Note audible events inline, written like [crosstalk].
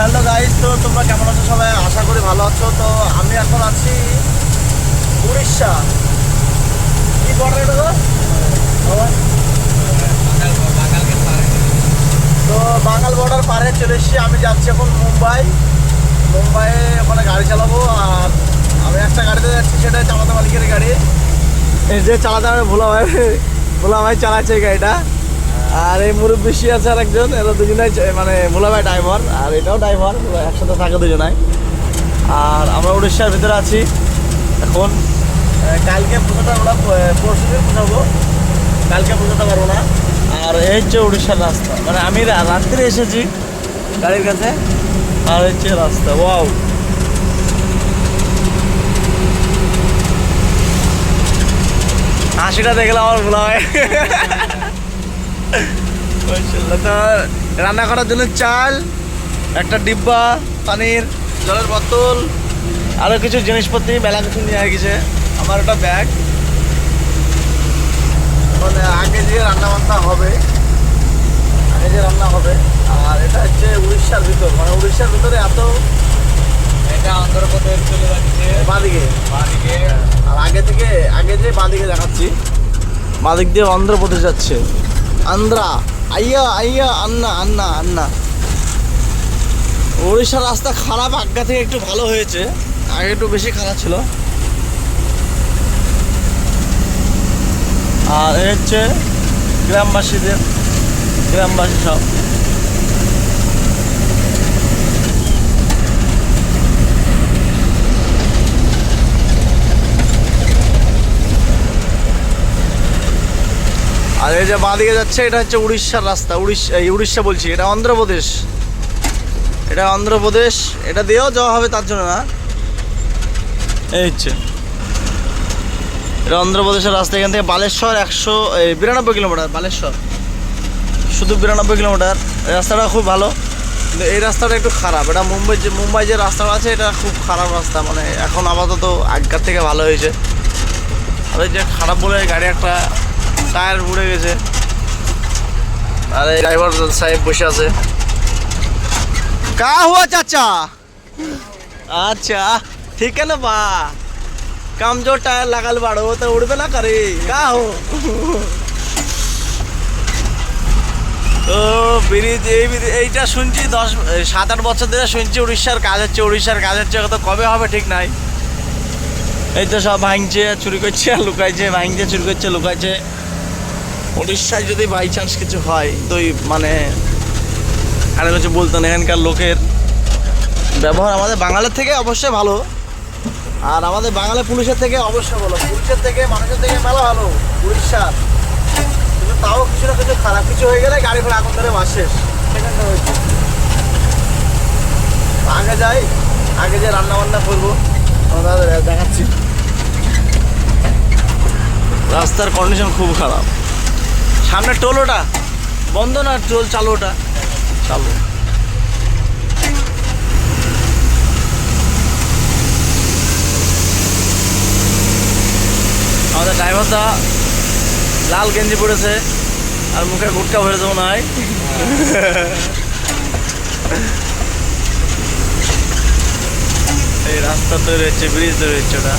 Hello guys, তো তোমরা কেমন আছো সবাই? আশা করি ভালো আছো। তো আমি এখন আছি উড়িষ্যা। কি বর্ডার এটা? তো বাঙাল বর্ডার পারে চলে এসেছি। আমি যাচ্ছি এখন মুম্বাই। মুম্বাইয়ে ওখানে গাড়ি চালাবো আর আমি একটা গাড়িতে যাচ্ছি, সেটা চালাতে মালিকের গাড়ি। এই যে চালাতে হবে ভোলা ভাই ভোলা ভাই চালাচ্ছে গাড়িটা। আর এই মুরব্বী আছে আর একজন এরা দুজনাই মানে ভোলা ভাই ড্রাইভার আর এটাও ড্রাইভার একসাথে থাকে দুজনাই। আর আমরা উড়িষ্যার ভিতরে আছি। এখন কালকে পুজোটা আমরা পরশু দিন পৌঁছাবো কালকে পৌঁছাতে পারব না। আর এই হচ্ছে উড়িষ্যার রাস্তা মানে আমি রাত্রে এসেছি গাড়ির কাছে, আর হচ্ছে রাস্তা, ওয়াও। হাসিটা দেখলাম আমার ভোলা হয় [laughs] তো রান্না করার জন্য চাল একটা ডিব্বা পানির জলের বোতল আরও কিছু জিনিসপত্র মেলা কিছু নিয়ে গেছে। আমার একটা ব্যাগ। মানে আগে যে রান্না বান্না হবে আগে যে রান্না হবে আর এটা হচ্ছে উড়িষ্যার ভিতর। মানে উড়িষ্যার ভিতরে এত এটা অন্ধ্রপ্রদেশ চলে যাচ্ছে। বাঁদিকে। বাদিকে। আর আগে থেকে আগে যে বাঁদিকে দেখাচ্ছি বাঁদিক দিয়ে অন্ধ্রপ্রদেশ যাচ্ছে। আন্ধ্রা আইয়া আইয়া, আন্না আন্না আন্না। উড়িষ্যার রাস্তা খারাপ আজ্ঞা থেকে একটু ভালো হয়েছে। আগে একটু বেশি খারাপ ছিল। আর এ হচ্ছে গ্রামবাসীদের, গ্রামবাসী সব। আর এই যে বাঁদিকে যাচ্ছে, এটা হচ্ছে উড়িষ্যার রাস্তা। উড়িষ্যা, এই উড়িষ্যা বলছি, এটা অন্ধ্রপ্রদেশ। এটা অন্ধ্রপ্রদেশ। এটা দিয়েও যাওয়া হবে, তার জন্য না? এই হচ্ছে। এটা অন্ধ্রপ্রদেশের রাস্তা, এখান থেকে বালেশ্বর একশো বিরানব্বই কিলোমিটার, বালেশ্বর। শুধু বিরানব্বই কিলোমিটার। রাস্তাটা খুব ভালো। কিন্তু এই রাস্তাটা একটু খারাপ। এটা মুম্বাই যে মুম্বাই যে রাস্তাটা আছে, এটা খুব খারাপ রাস্তা। মানে এখন আপাতত আগের থেকে ভালো হয়েছে। আর যে খারাপ বলে গাড়ি একটা টায়ার উড়ে গেছে আর এই ড্রাইভার সাহেব বসে আছে কা হুয়া চাচা আচ্ছা ঠিক है ना बा कम जो टायर लगल बाड़ो तो उड़बे ना करे का हो তো ব্রিজ এই ব্রিজ- এইটা শুনছি দশ সাত আট বছর ধরে শুনছি উড়িষ্যার কাজ হচ্ছে উড়িষ্যার কাজ হচ্ছে তো কবে হবে ঠিক নাই এই তো সব ভাঙছে চুরি করছে আর লুকাইছে ভাঙছে চুরি করছে লুকাইছে উড়িষ্যায় যদি বাই চান্স কিছু হয়, তো মানে আর কিছু বলতো না এখানকার লোকের ব্যবহার আমাদের বাঙালির থেকে অবশ্যই ভালো। আর আমাদের বাঙালি পুলিশের থেকে অবশ্যই ভালো। পুলিশের থেকে, মানুষের থেকে মেলা ভালো, উড়িষ্যার। কিন্তু তাও কিছু না কিছু খারাপ কিছু হয়ে গেলে গাড়ি ফেলে আগুন ধরে বাস আগে যাই, আগে যে রান্না বান্না করব দেখাচ্ছি। রাস্তার কন্ডিশন খুব খারাপ। সামনে টোল ওটা বন্ধ না, টোল চালু ওটা চালু। আমাদের ড্রাইভারটা লাল গেঞ্জি পরেছে আর মুখে গুটকা ভরেছে মনে হয় এই রাস্তা তৈরি হচ্ছে ব্রিজ তৈরি হচ্ছে ওটা।